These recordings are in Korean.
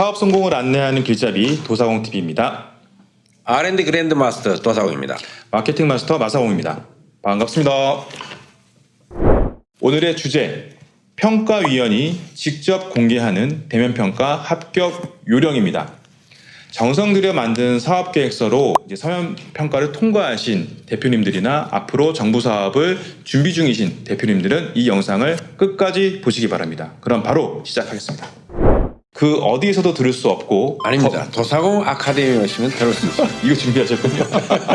사업 성공을 안내하는 길잡이 도사공 TV입니다. R&D 그랜드 마스터 도사공입니다. 마케팅 마스터 마사공입니다. 반갑습니다. 오늘의 주제 평가위원이 직접 공개하는 대면 평가 합격 요령입니다. 정성 들여 만든 사업 계획서로 이제 서면 평가를 통과하신 대표님들이나 앞으로 정부 사업을 준비 중이신 대표님들은 이 영상을 끝까지 보시기 바랍니다. 그럼 바로 시작하겠습니다. 그 어디에서도 들을 수 없고 아닙니다. 도사공 아카데미 오시면 들을 수 있어요. 이거 준비하셨군요.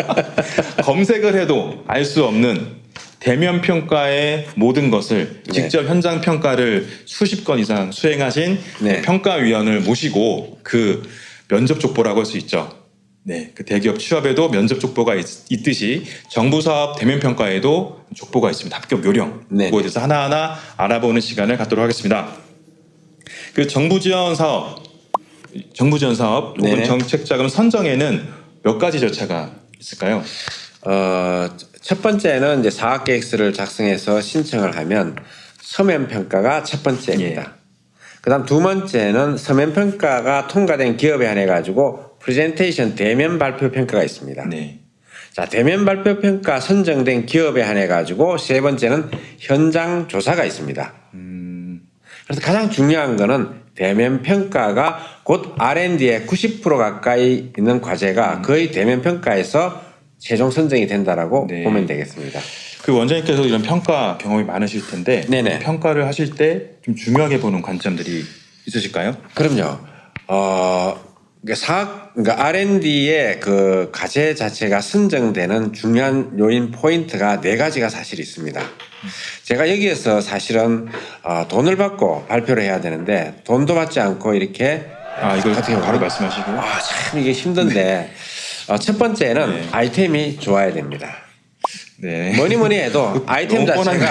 검색을 해도 알 수 없는 대면 평가의 모든 것을 네. 직접 현장 평가를 수십 건 이상 수행하신 네. 평가위원을 모시고 그 면접 족보라고 할 수 있죠. 네, 그 대기업 취업에도 면접 족보가 있, 듯이 정부 사업 대면 평가에도 족보가 있습니다. 합격 요령. 네. 그거에 대해서 하나하나 알아보는 시간을 갖도록 하겠습니다. 그 정부 지원 사업, 정부 지원 사업 혹은 네네. 정책 자금 선정에는 몇 가지 절차가 있을까요? 어, 첫 번째는 이제 사업 계획서를 작성해서 신청을 하면 서면 평가가 첫 번째입니다. 예. 그다음 두 번째는 서면 평가가 통과된 기업에 한해 가지고 프레젠테이션 대면 발표 평가가 있습니다. 네. 자, 대면 발표 평가 선정된 기업에 한해 가지고 세 번째는 현장 조사가 있습니다. 그래서 가장 중요한 거는 대면 평가가 곧 R&D의 90% 가까이 있는 과제가 거의 대면 평가에서 최종 선정이 된다라고 네. 보면 되겠습니다. 그 원장님께서 이런 평가 경험이 많으실 텐데 네네. 평가를 하실 때 좀 중요하게 보는 관점들이 있으실까요? 그럼요. 어, 사학, 그러니까 R&D의 그 과제 자체가 선정되는 중요한 요인 포인트가 네 가지가 사실 있습니다. 제가 여기에서 사실은 어, 돈을 받고 발표를 해야 되는데 돈도 받지 않고 이렇게 아 이걸 어떻게 바로 말씀하시고 아, 참 이게 힘든데 어, 첫 번째는 네. 아이템이 좋아야 됩니다. 네. 뭐니 뭐니 해도 아이템 자체가.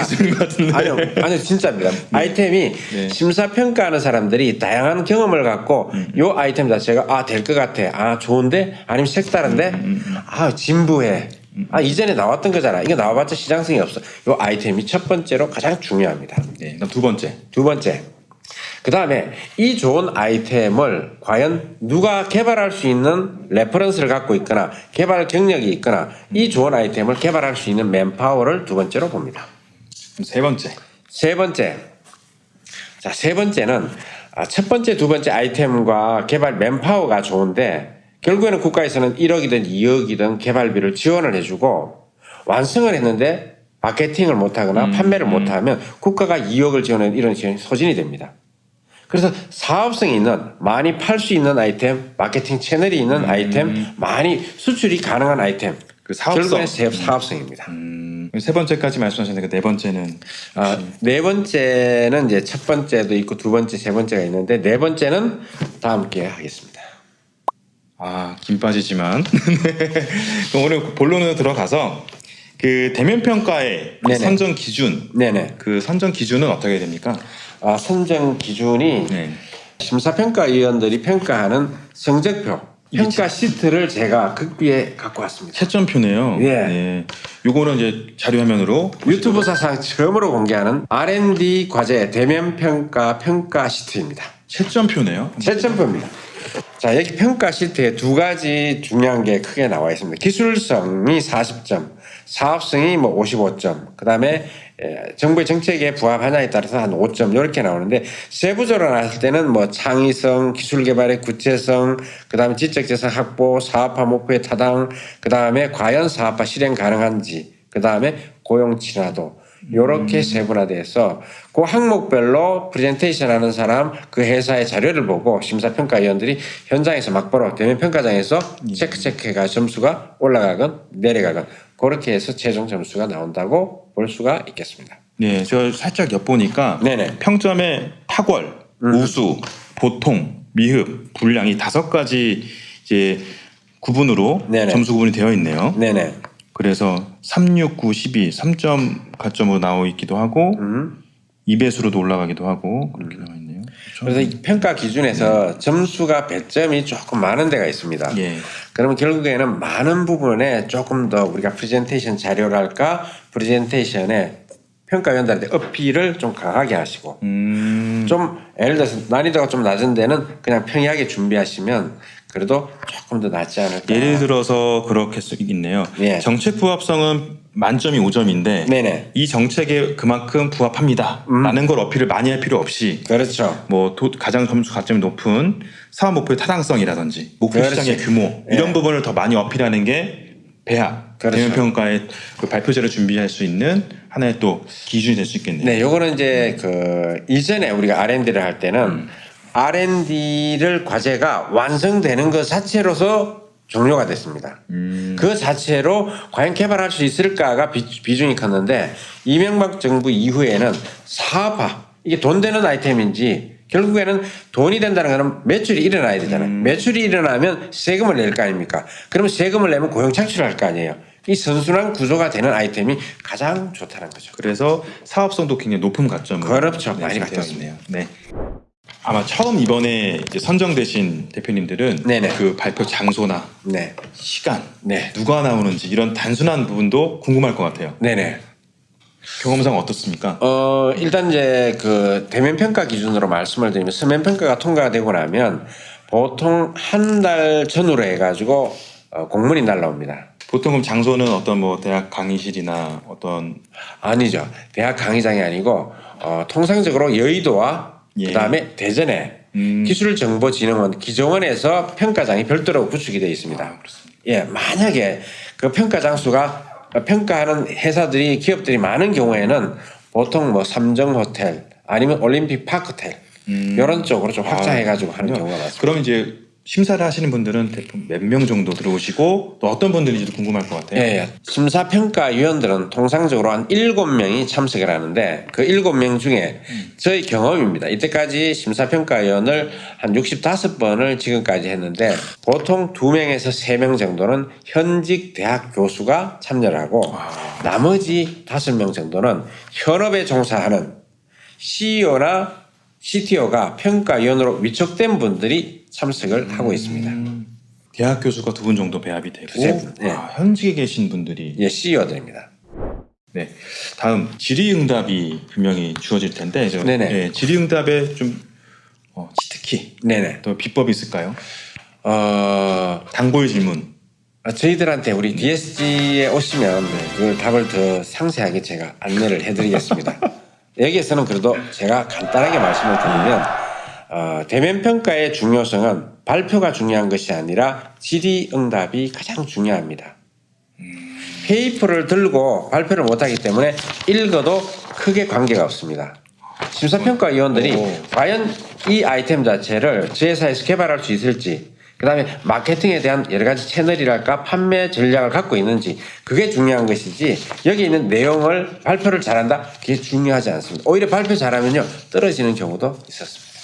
아니요 아니요 진짜입니다. 아이템이 네. 심사 평가하는 사람들이 다양한 경험을 갖고 음, 요 아이템 자체가 아 될 것 같아 아 좋은데 아니면 색다른데 음, 아 진부해 아 이전에 나왔던 거잖아 이거 나와봤자 시장성이 없어 요 아이템이 첫 번째로 가장 중요합니다. 네. 두 번째. 두 번째. 그 다음에 이 좋은 아이템을 과연 누가 개발할 수 있는 레퍼런스를 갖고 있거나 개발 경력이 있거나 이 좋은 아이템을 개발할 수 있는 맨파워를 두 번째로 봅니다. 세 번째. 세 번째. 자, 세 번째는 아, 첫 번째, 두 번째 아이템과 개발 맨파워가 좋은데 결국에는 국가에서는 1억이든 2억이든 개발비를 지원을 해주고 완성을 했는데 마케팅을 못하거나 판매를 못하면 국가가 2억을 지원하는 이런 소진이 됩니다. 그래서 사업성이 있는 많이 팔 수 있는 아이템, 마케팅 채널이 있는 아이템, 많이 수출이 가능한 아이템. 그 사업성. 결국에는 세- 사업성입니다. 음, 세 번째까지 말씀하셨는데 그네 번째는 아, 네 번째는 이제 첫 번째도 있고 두 번째, 세 번째가 있는데 네 번째는 다 함께 하겠습니다. 아, 김 빠지지만. 네. 오늘 본론으로 들어가서 그 대면 평가의 네네. 선정 기준, 네네. 그 선정 기준은 어떻게 됩니까? 아, 선정 기준이 네. 심사평가위원들이 평가하는 성적표, 평가 시트를 제가 극비에 갖고 왔습니다. 채점표네요. 예. 네. 요거는 이제 자료 화면으로 유튜브 사상 처음으로 공개하는 R&D 과제 대면 평가 평가 시트입니다. 채점표네요. 채점표입니다. 자, 여기 평가 시트에 두 가지 중요한 게 크게 나와 있습니다. 기술성이 40점, 사업성이 뭐 55점, 그 다음에 정부의 정책에 부합하냐에 따라서 한 5점 이렇게 나오는데 세부적으로 나왔을 때는 뭐 창의성, 기술 개발의 구체성, 그 다음에 지적재산 확보, 사업화 목표의 타당, 그 다음에 과연 사업화 실행 가능한지, 그 다음에 고용 친화도, 요렇게 세분화돼서 그 항목별로 프레젠테이션 하는 사람 그 회사의 자료를 보고 심사평가위원들이 현장에서 막바로 대면 평가장에서 체크 체크해가 점수가 올라가건 내려가건 그렇게 해서 최종 점수가 나온다고 볼 수가 있겠습니다. 네, 저 살짝 엿보니까 네네. 평점의 탁월, 우수, 보통, 미흡, 불량 이 다섯 가지 이제 구분으로 네네. 점수 구분이 되어 있네요. 네네. 그래서 3, 6, 9, 12, 3점 가점으로 나와 있기도 하고 음. 2배수로도 올라가기도 하고 그렇게 나와 있네요. 그렇죠? 그래서 이 평가 기준에서 점수가 배점이 조금 많은 데가 있습니다. 예. 그러면 결국에는 많은 부분에 조금 더 우리가 프레젠테이션 자료랄까 프레젠테이션에 평가위원들한테 어필을 좀 강하게 하시고 음. 좀 예를 들어서 난이도가 좀 낮은 데는 그냥 평이하게 준비하시면 그래도 조금 더 낫지 않을까. 예를 들어서 그렇게 수 있네요. 예. 정책 부합성은 만점이 5점인데 네네. 이 정책에 그만큼 부합합니다라는 걸 어필을 많이 할 필요 없이 그렇죠. 뭐 도- 가장 점수 가점이 높은 사업 목표의 타당성이라든지 목표 그렇지. 시장의 규모 이런 예. 부분을 더 많이 어필하는 게 배합 그렇죠. 대면 평가의 그 발표제를 준비할 수 있는 하나의 또 기준이 될 수 있겠네요. 네, 요거는 이제 그 이전에 우리가 R&D를 할 때는 음. R&D를 과제가 완성되는 것 자체로서 종료가 됐습니다. 음. 그 자체로 과연 개발할 수 있을까가 비, 비중이 컸는데 이명박 정부 이후에는 사업화 이게 돈 되는 아이템인지 결국에는 돈이 된다는 것은 매출이 일어나야 되잖아요. 음. 매출이 일어나면 세금을 낼 거 아닙니까? 그러면 세금을 내면 고용 창출을 할 거 아니에요. 이 선순환 구조가 되는 아이템이 가장 좋다는 거죠. 그래서 사업성도 굉장히 높은 가점을 그렇죠. 네, 많이 갖췄습니다. 있네요. 네. 아마 처음 이번에 이제 선정되신 대표님들은 네네. 그 발표 장소나 네. 시간, 네. 누가 나오는지 이런 단순한 부분도 궁금할 것 같아요. 네네. 경험상 어떻습니까? 어, 일단 이제 그 대면 평가 기준으로 말씀을 드리면 서면 평가가 통과가 되고 나면 보통 한 달 전후로 해가지고 어, 공문이 날라옵니다. 보통 그럼 장소는 어떤 뭐 대학 강의실이나 어떤 아니죠. 대학 강의장이 아니고 어, 통상적으로 여의도와 예. 그다음에 대전에 음. 기술정보진흥원 기정원에서 평가장이 별도로 구축이 되어 있습니다. 아. 예, 만약에 그 평가 장 수가 평가하는 회사들이 기업들이 많은 경우에는 보통 뭐 삼정 호텔 아니면 올림픽 파크 호텔 이런 쪽으로 좀 확장해가지고 하는 그렇군요. 경우가 많습니다. 그럼 이제 심사를 하시는 분들은 대부분 몇명 정도 들어오시고 또 어떤 분들인지도 궁금할 것 같아요. 예, 예. 심사평가위원들은 통상적으로 한 일곱 명이 참석을 하는데 그 일곱 명 중에 저희 경험입니다. 이때까지 심사평가위원을 한 65번을 지금까지 했는데 보통 두명에서세 명 정도는 현직 대학 교수가 참여를 하고 나머지 다섯 명 정도는 현업에 종사하는 CEO나 CTO가 평가위원으로 위촉된 분들이 참석을 하고 있습니다. 대학 교수가 두 분 정도 배합이 되고 두세 분, 예. 아, 현직에 계신 분들이 예, CEO들입니다. 네. 다음 질의응답이 분명히 주어질 텐데 저, 네네. 예, 질의응답에 좀 어, 치트키 네네. 또 비법이 있을까요? 어, 단골 질문. 아, 저희들한테 우리 DSG에 오시면 그 답을 더 상세하게 제가 안내를 해드리겠습니다. 여기에서는 그래도 제가 간단하게 말씀을 드리면 어, 대면 평가의 중요성은 발표가 중요한 것이 아니라 질의응답이 가장 중요합니다. 페이퍼를 들고 발표를 못하기 때문에 읽어도 크게 관계가 없습니다. 심사평가위원들이 오. 과연 이 아이템 자체를 제 회사에서 개발할 수 있을지 그 다음에 마케팅에 대한 여러 가지 채널이랄까 판매 전략을 갖고 있는지 그게 중요한 것이지 여기 있는 내용을 발표를 잘한다 그게 중요하지 않습니다. 오히려 발표 잘하면요 떨어지는 경우도 있었습니다.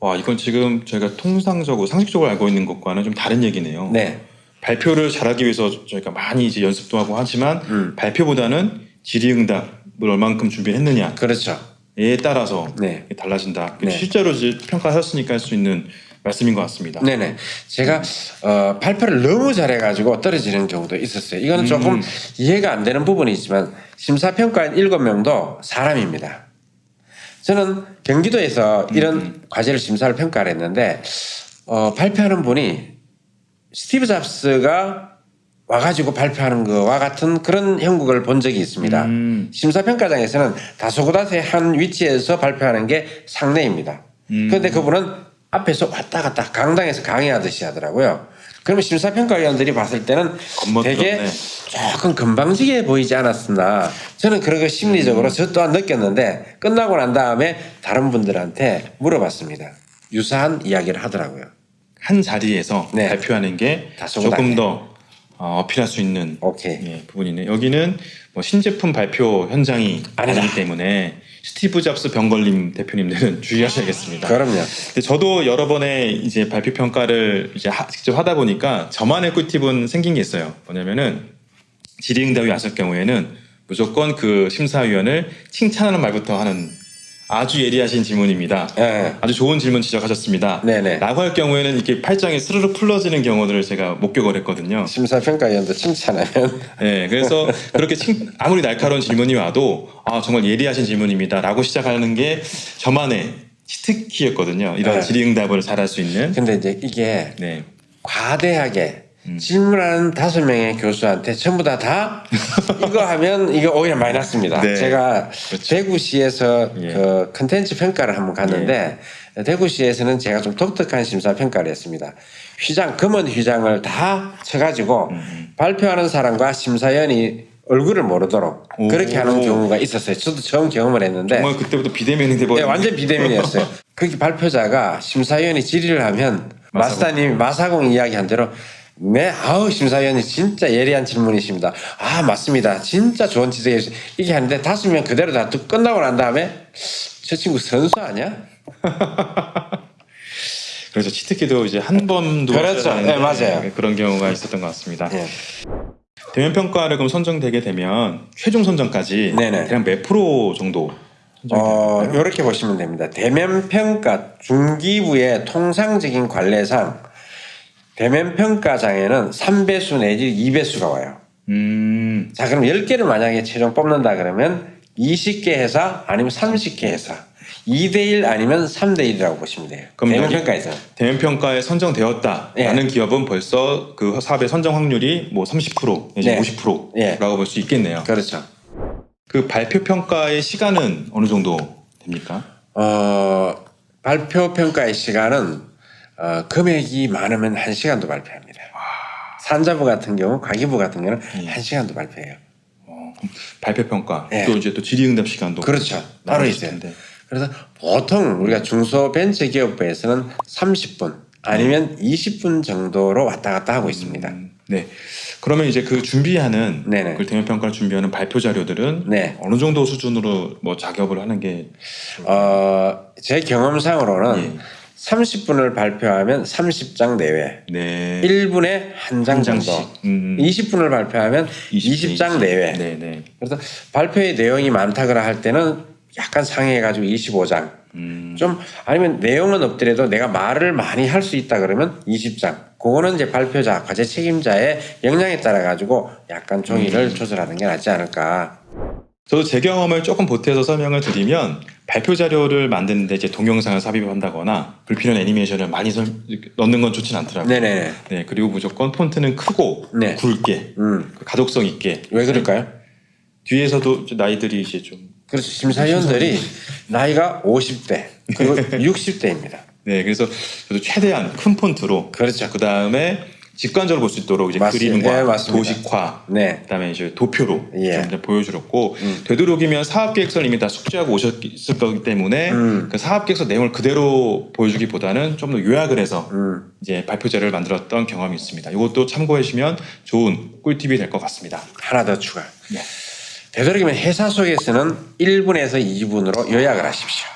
와 이건 지금 저희가 통상적으로 상식적으로 알고 있는 것과는 좀 다른 얘기네요. 네, 발표를 잘하기 위해서 저희가 많이 이제 연습도 하고 하지만 음. 발표보다는 질의응답을 얼만큼 준비했느냐에 그렇죠. 따라서 네. 달라진다. 네. 실제로 이제 평가하셨으니까 할 수 있는 말씀인 것 같습니다. 네네. 제가 어, 발표를 너무 잘해가지고 떨어지는 경우도 있었어요. 이거는 조금 이해가 안 되는 부분이 있지만 심사평가인 일곱 명도 사람입니다. 저는 경기도에서 이런 과제를 심사를 평가를 했는데 어, 발표하는 분이 스티브 잡스가 와가지고 발표하는 거와 같은 그런 형국을 본 적이 있습니다. 음. 심사평가장에서는 다소곳다세 한 위치에서 발표하는 게 상례입니다. 음. 그런데 그분은 앞에서 왔다 갔다 강당에서 강의하듯이 하더라고요. 그러면 심사평가위원들이 봤을 때는 되게 멋들었네. 조금 건방지게 보이지 않았었나. 저는 그런 거 심리적으로 저 또한 느꼈는데 끝나고 난 다음에 다른 분들한테 물어봤습니다. 유사한 이야기를 하더라고요. 한 자리에서 네. 발표하는 게. 조금 더 어, 어필할 수 있는 오케이. 예, 부분이네. 여기는 뭐 신제품 발표 현장이 아니다. 아니기 때문에 스티브 잡스 병걸림 대표님들은 주의하셔야겠습니다. 그럼요. 근데 저도 여러 번의 이제 발표 평가를 이제 하- 직접 하다 보니까 저만의 꿀팁은 생긴 게 있어요. 뭐냐면은 질의응답이 왔을 경우에는 무조건 그 심사위원을 칭찬하는 말부터 하는 아주 예리하신 질문입니다. 예. 아주 좋은 질문 지적하셨습니다. 네네. 라고 할 경우에는 이렇게 팔짱이 스르르 풀러지는 경우들을 제가 목격을 했거든요. 심사평가위원도 칭찬하면 네, 그래서 그렇게 칭- 아무리 날카로운 질문이 와도 아 정말 예리하신 질문입니다라고 시작하는 게 저만의 치트키였거든요. 이런 네. 질의응답을 잘할 수 있는. 근데 이제 이게 네. 과대하게 음. 질문하는 다섯 명의 교수한테 전부 다 다 이거 하면 이게 오히려 마이너스입니다. 네. 제가 그렇죠. 대구시에서 예. 그 컨텐츠 평가를 한번 갔는데 대구시에서는 제가 좀 독특한 심사 평가를 했습니다. 휘장 금원 휘장을 다 쳐가지고 음, 발표하는 사람과 심사위원이 얼굴을 모르도록 오. 그렇게 하는 경우가 있었어요. 저도 처음 경험을 했는데 정말 그때부터 비대면이 돼버린. 네, 완전 비대면이었어요. 거기 발표자가 심사위원이 질의를 하면 마스터님이 마사공 이야기한 대로 네, 아우 심사위원이 진짜 예리한 질문이십니다. 아 맞습니다. 진짜 좋은 지적이 이게 하는데 다섯 명 그대로 다 끝나고 난 다음에 저 친구 선수 아니야? 그래서 치트키도 이제 한 번도 그렇죠. 네, 맞아요. 그런 경우가 있었던 것 같습니다. 예. 대면 평가를 그럼 선정되게 되면 최종 선정까지 네네. 대략 몇 프로 정도 어? 이렇게 보시면 됩니다. 대면 평가 중기부의 통상적인 관례상 대면 평가장에는 3배수 내지 2배수가 와요. 음, 자, 그럼 10개를 만약에 최종 뽑는다 그러면 20개 회사 아니면 30개 회사. 2대1 아니면 3대1이라고 보시면 돼요. 그럼 대면 여기- 평가에서. 대면 평가에 선정되었다라는 예. 기업은 벌써 그 사업의 선정 확률이 뭐 30% 내지 네. 50%라고 예. 볼수 있겠네요. 그렇죠. 그 발표 평가의 시간은 어느 정도 됩니까? 어, 발표 평가의 시간은 어, 금액이 많으면 1시간도 발표합니다. 산자부 같은 경우, 과기부 같은 경우는 예. 1시간도 발표해요. 발표 평가 예. 또 이제 또 질의응답 시간도 그렇죠. 따로 있어요. 텐데. 그래서 보통 우리가 중소벤처기업부에서는 30분 아니면 20분 정도로 왔다 갔다 하고 있습니다. 음, 네. 그러면 이제 그 준비하는 네네. 그 대면 평가를 준비하는 발표 자료들은 네. 어느 정도 수준으로 뭐 작업을 하는 게 어, 제 경험상으로는 예. 30분을 발표하면 30장 내외, 네. 1분에 한장한 정도. 음. 20분을 발표하면 20 20 장 내외. 네, 네. 그래서 발표의 내용이 많다거나 할 때는 약간 상해가지고 25장. 음. 좀 아니면 내용은 없더라도 내가 말을 많이 할 수 있다 그러면 20장. 그거는 이제 발표자, 과제 책임자의 역량에 따라 가지고 약간 종이를 음. 조절하는 게 낫지 않을까. 저도 제 경험을 조금 보태서 설명을 드리면 발표 자료를 만드는데 이제 동영상을 삽입한다거나 불필요한 애니메이션을 많이 설- 넣는 건 좋진 않더라고요. 네네. 네, 그리고 무조건 폰트는 크고 네. 굵게 음. 그 가독성 있게 왜 그럴까요? 뒤에서도 나이들이 이제 좀 그렇죠. 심사위원들이 나이가 50대 그리고 60대입니다. 네, 그래서 저도 최대한 큰 폰트로 그렇죠. 그 다음에 직관적으로 볼 수 있도록 이제 맞습니다. 그림과 네. 도식화, 네. 그다음에 이제 도표로 예. 좀 이제 보여주렸고 음. 되도록이면 사업계획서를 이미 다 숙지하고 오셨을 거기 때문에 음. 그 사업계획서 내용을 그대로 보여주기보다는 좀 더 요약을 해서 음. 이제 발표 자료를 만들었던 경험이 있습니다. 이것도 참고하시면 좋은 꿀팁이 될 것 같습니다. 하나 더 추가. 네. 되도록이면 회사 속에서는 1분에서 2분으로 요약을 하십시오.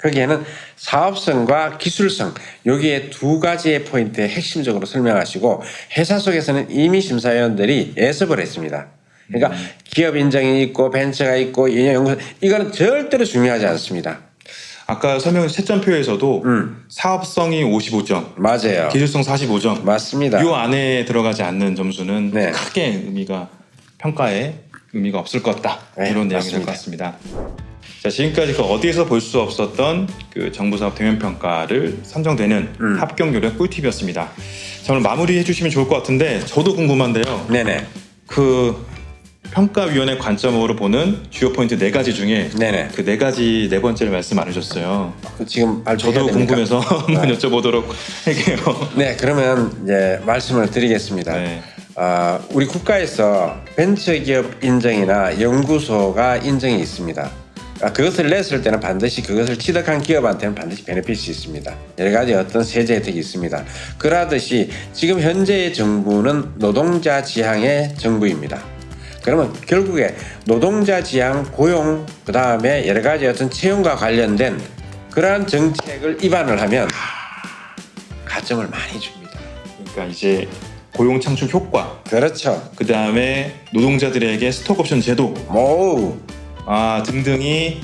거기에는 사업성과 기술성 여기에 두 가지의 포인트에 핵심적으로 설명하시고 회사 속에서는 이미 심사위원들이 예습을 했습니다. 그러니까 기업 인정이 있고 벤처가 있고 연구소 이거는 절대로 중요하지 않습니다. 아까 설명 채점표에서도 음. 사업성이 55점, 맞아요. 기술성 45점, 맞습니다. 이 안에 들어가지 않는 점수는 네. 크게 의미가 평가에 의미가 없을 것 같다 네, 이런 내용이 될 것. 같습니다. 자 지금까지 그 어디에서 볼 수 없었던 그 정부 사업 대면 평가를 선정되는 음. 합격 요령 꿀팁이었습니다. 자 오늘 마무리해 주시면 좋을 것 같은데 저도 궁금한데요. 네네. 그 평가위원회 관점으로 보는 주요 포인트 네 가지 중에 네네. 그 네 가지 네 번째를 말씀 안 해주셨어요. 지금 저도? 궁금해서 한번 여쭤보도록 할게요. 네, 그러면 이제 말씀을 드리겠습니다. 네. 아, 우리 국가에서 벤처기업 인정이나 연구소가 인정이 있습니다. 아, 그것을 냈을 때는 반드시 그것을 취득한 기업한테는 반드시 베네핏이 있습니다. 여러 가지 어떤 세제 혜택이 있습니다. 그러듯이 지금 현재의 정부는 노동자 지향의 정부입니다. 그러면 결국에 노동자 지향, 고용, 그 다음에 여러 가지 어떤 채용과 관련된 그러한 정책을 입안을 하면 가점을 많이 줍니다. 그러니까 이제 고용 창출 효과, 그렇죠. 그 다음에 노동자들에게 스톡 옵션 제도, 오, 아 등등이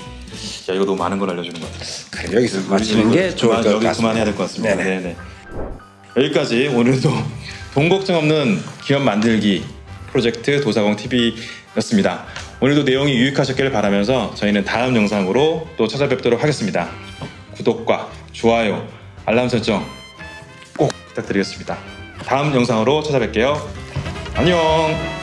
야 이거 너무 많은 걸 알려주는 것 같아요. 여기서 마치는 게 좋을 것 여기 같습니다. 그만해야 될 것 같습니다. 네네. 네네. 여기까지 오늘도 돈 걱정 없는 기업 만들기 프로젝트 도사공 TV였습니다. 오늘도 내용이 유익하셨기를 바라면서 저희는 다음 영상으로 또 찾아뵙도록 하겠습니다. 구독과 좋아요, 알람 설정 꼭 부탁드리겠습니다. 다음 영상으로 찾아뵐게요. 안녕.